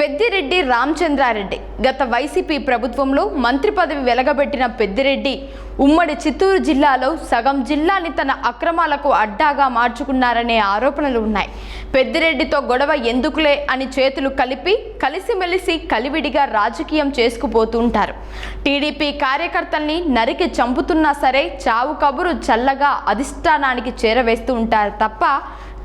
పెద్దిరెడ్డి రామచంద్రారెడ్డి. గత వైసీపీ ప్రభుత్వంలో మంత్రి పదవి వెలగబెట్టిన పెద్దిరెడ్డి ఉమ్మడి చిత్తూరు జిల్లాలో సగం జిల్లాని తన అక్రమాలకు అడ్డాగా మార్చుకున్నారనే ఆరోపణలు ఉన్నాయి. పెద్దిరెడ్డితో గొడవ ఎందుకులే అని చేతులు కలిపి కలిసిమెలిసి కలివిడిగా రాజకీయం చేసుకుపోతుంటారు టీడీపీ కార్యకర్తల్ని నరికి చంపుతున్నా సరే చావు కబురు చల్లగా అధిష్టానానికి చేరవేస్తూ ఉంటారు తప్ప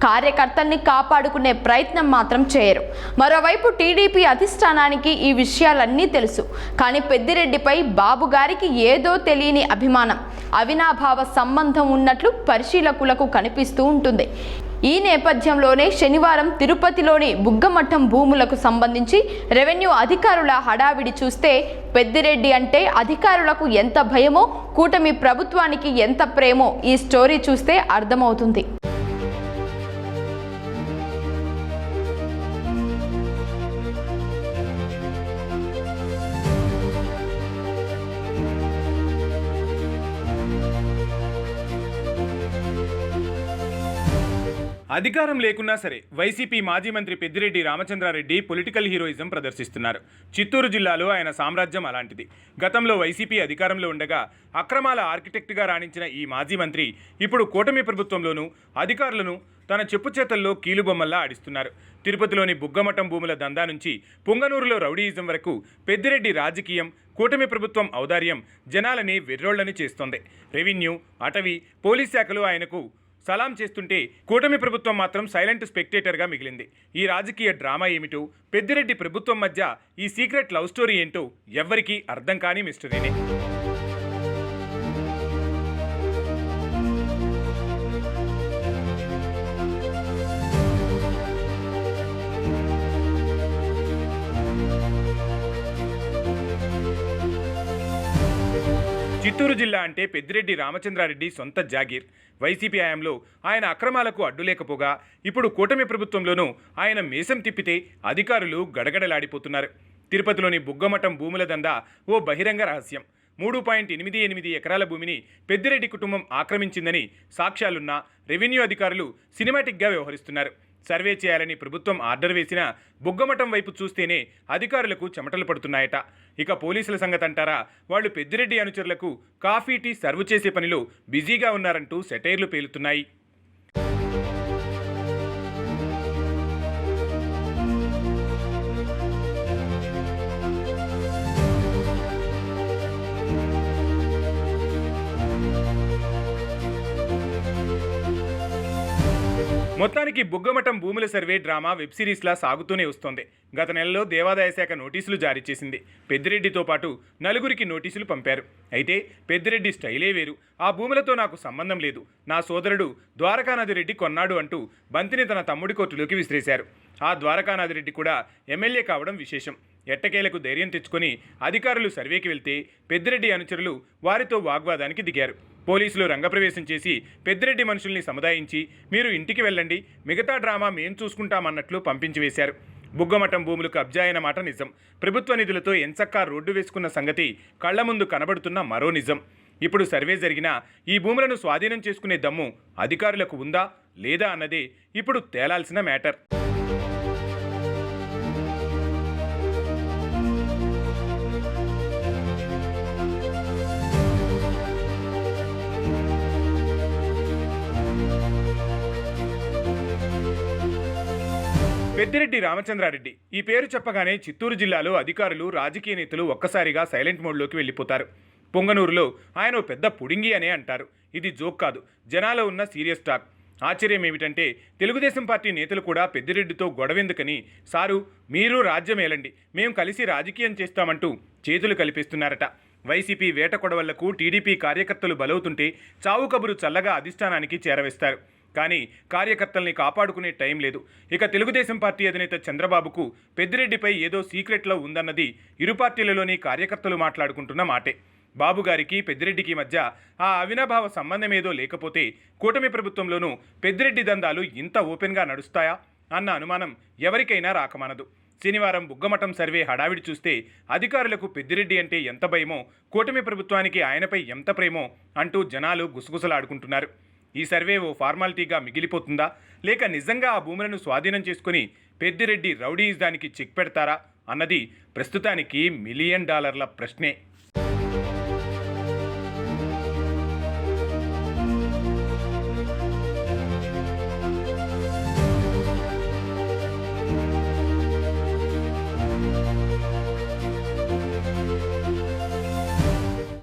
కార్యకర్తల్ని కాపాడుకునే ప్రయత్నం మాత్రం చేయరు. మరోవైపు టీడీపీ అధిష్టానానికి ఈ విషయాలన్నీ తెలుసు. కానీ పెద్దిరెడ్డిపై బాబు గారికి ఏదో తెలియని అభిమానం అవినాభావ సంబంధం ఉన్నట్లు పరిశీలకులకు కనిపిస్తూ ఉంటుంది. ఈ నేపథ్యంలోనే శనివారం తిరుపతిలోని బుగ్గమఠం భూములకు సంబంధించి రెవెన్యూ అధికారుల హడావిడి చూస్తే పెద్దిరెడ్డి అంటే అధికారులకు ఎంత భయమో కూటమి ప్రభుత్వానికి ఎంత ప్రేమో ఈ స్టోరీ చూస్తే అర్థమవుతుంది. అధికారం లేకున్నా సరే వైసీపీ మాజీ మంత్రి పెద్దిరెడ్డి రామచంద్రారెడ్డి పొలిటికల్ హీరోయిజం ప్రదర్శిస్తున్నారు. చిత్తూరు జిల్లాలో ఆయన సామ్రాజ్యం అలాంటిది. గతంలో వైసీపీ అధికారంలో ఉండగా అక్రమాల ఆర్కిటెక్ట్గా రాణించిన ఈ మాజీ మంత్రి ఇప్పుడు కూటమి ప్రభుత్వంలోనూ అధికారులను తన చెప్పు చేతల్లో కీలుబొమ్మల్లా ఆడిస్తున్నారు. తిరుపతిలోని బుగ్గమఠం భూముల దందా నుంచి పుంగనూరులో రౌడీయిజం వరకు పెద్దిరెడ్డి రాజకీయం కూటమి ప్రభుత్వం ఔదార్యం జనాలని వెర్రోళ్ళని చేస్తోంది. రెవెన్యూ అటవీ పోలీస్ శాఖలు ఆయనకు సలాం చేస్తుంటే కూటమి ప్రభుత్వం మాత్రం సైలెంట్ స్పెక్టేటర్గా మిగిలింది. ఈ రాజకీయ డ్రామా ఏమిటో పెద్దిరెడ్డి ప్రభుత్వం మధ్య ఈ సీక్రెట్ లవ్ స్టోరీ ఏంటో ఎవ్వరికీ అర్థం కాని మిస్టరీనే. చిత్తూరు జిల్లా అంటే పెద్దిరెడ్డి రామచంద్రారెడ్డి సొంత జాగీర్. వైసీపీ హయాంలో ఆయన అక్రమాలకు అడ్డులేకపోగా ఇప్పుడు కూటమి ప్రభుత్వంలోనూ ఆయన మీసం తిప్పితే అధికారులు గడగడలాడిపోతున్నారు. తిరుపతిలోని బుగ్గమఠం భూముల దందా ఓ బహిరంగ రహస్యం. మూడు పాయింట్ ఎనిమిది ఎనిమిది ఎకరాల భూమిని పెద్దిరెడ్డి కుటుంబం ఆక్రమించిందని సాక్ష్యాలున్న రెవెన్యూ అధికారులు సినిమాటిక్గా వ్యవహరిస్తున్నారు. సర్వే చేయాలని ప్రభుత్వం ఆర్డర్ వేసిన బుగ్గమఠం వైపు చూస్తేనే అధికారులకు చెమటలు పడుతున్నాయట. ఇక పోలీసుల సంగతి అంటారా? వాళ్ళు పెద్దిరెడ్డి అనుచరులకు కాఫీ టీ సర్వ్ చేసే పనిలో బిజీగా ఉన్నారంటూ సెటైర్లు పేలుతున్నాయి. మొత్తానికి బుగ్గమఠం భూముల సర్వే డ్రామా వెబ్ సిరీస్లా సాగుతూనే వస్తోంది. గత నెలలో దేవాదాయ శాఖ నోటీసులు జారీ చేసింది. పెద్దిరెడ్డితో పాటు నలుగురికి నోటీసులు పంపారు. అయితే పెద్దిరెడ్డి స్టైలే వేరు. ఆ భూములతో నాకు సంబంధం లేదు. నా సోదరుడు ద్వారకానాథి రెడ్డి కొన్నాడు అంటూ బంతిని తన తమ్ముడి కోర్టులోకి విసిరేశారు. ఆ ద్వారకానాథి రెడ్డి కూడా ఎమ్మెల్యే కావడం విశేషం. ఎట్టకేలకు ధైర్యం తెచ్చుకొని అధికారులు సర్వేకి వెళ్తే పెద్దిరెడ్డి అనుచరులు వారితో వాగ్వాదానికి దిగారు. పోలీసులు రంగప్రవేశం చేసి పెద్దిరెడ్డి మనుషుల్ని సముదాయించి మీరు ఇంటికి వెళ్ళండి మిగతా డ్రామా మేం చూసుకుంటామన్నట్లు పంపించి వేశారు. బుగ్గమఠం భూములు కబ్జా అయిన మాట నిజం. ప్రభుత్వ నిధులతో ఎంచక్కా రోడ్డు వేసుకున్న సంగతి కళ్ళ ముందు కనబడుతున్న మరో నిజం. ఇప్పుడు సర్వే జరిగినా ఈ భూములను స్వాధీనం చేసుకునే దమ్ము అధికారులకు ఉందా లేదా అన్నదే ఇప్పుడు తేలాల్సిన మ్యాటర్. పెద్దిరెడ్డి రామచంద్రారెడ్డి. ఈ పేరు చెప్పగానే చిత్తూరు జిల్లాలో అధికారులు రాజకీయ నేతలు ఒక్కసారిగా సైలెంట్ మోడ్లోకి వెళ్ళిపోతారు. పొంగనూరులో ఆయన ఓ పెద్ద పుడింగి అనే అంటారు. ఇది జోక్ కాదు. జనాలో ఉన్న సీరియస్ టాక్. ఆశ్చర్యం ఏమిటంటే తెలుగుదేశం పార్టీ నేతలు కూడా పెద్దిరెడ్డితో గొడవెందుకని సారు మీరు రాజ్యం ఏలండి. మేము కలిసి రాజకీయం చేస్తామంటూ చేతులు కలిపిస్తున్నారట. వైసీపీ వేట కొడవళ్ళకు టీడీపీ కార్యకర్తలు బలవుతుంటే చావు కబురు చల్లగా అధిష్టానానికి చేరవేస్తారు. కానీ కార్యకర్తల్ని కాపాడుకునే టైం లేదు. ఇక తెలుగుదేశం పార్టీ అధినేత చంద్రబాబుకు పెద్దిరెడ్డిపై ఏదో సీక్రెట్లో ఉందన్నది ఇరు పార్టీలలోని కార్యకర్తలు మాట్లాడుకుంటున్న మాటే. బాబు గారికి పెద్దిరెడ్డికి మధ్య ఆ అవినాభావ సంబంధమేదో లేకపోతే కూటమి ప్రభుత్వంలోనూ పెద్దిరెడ్డి దందాలు ఇంత ఓపెన్గా నడుస్తాయా అన్న అనుమానం ఎవరికైనా రాకమానదు. శనివారం బుగ్గమఠం సర్వే హడావిడి చూస్తే అధికారులకు పెద్దిరెడ్డి అంటే ఎంత భయమో కూటమి ప్రభుత్వానికి ఆయనపై ఎంత ప్రేమో అంటూ జనాలు గుసగుసలాడుకుంటున్నారు. ఈ సర్వే ఓ ఫార్మాలిటీగా మిగిలిపోతుందా? లేక నిజంగా ఆ భూములను స్వాధీనం చేసుకుని పెద్దిరెడ్డి రౌడీయిజానికి చెక్ పెడతారా? అన్నది ప్రస్తుతానికి మిలియన్ డాలర్ల ప్రశ్నే.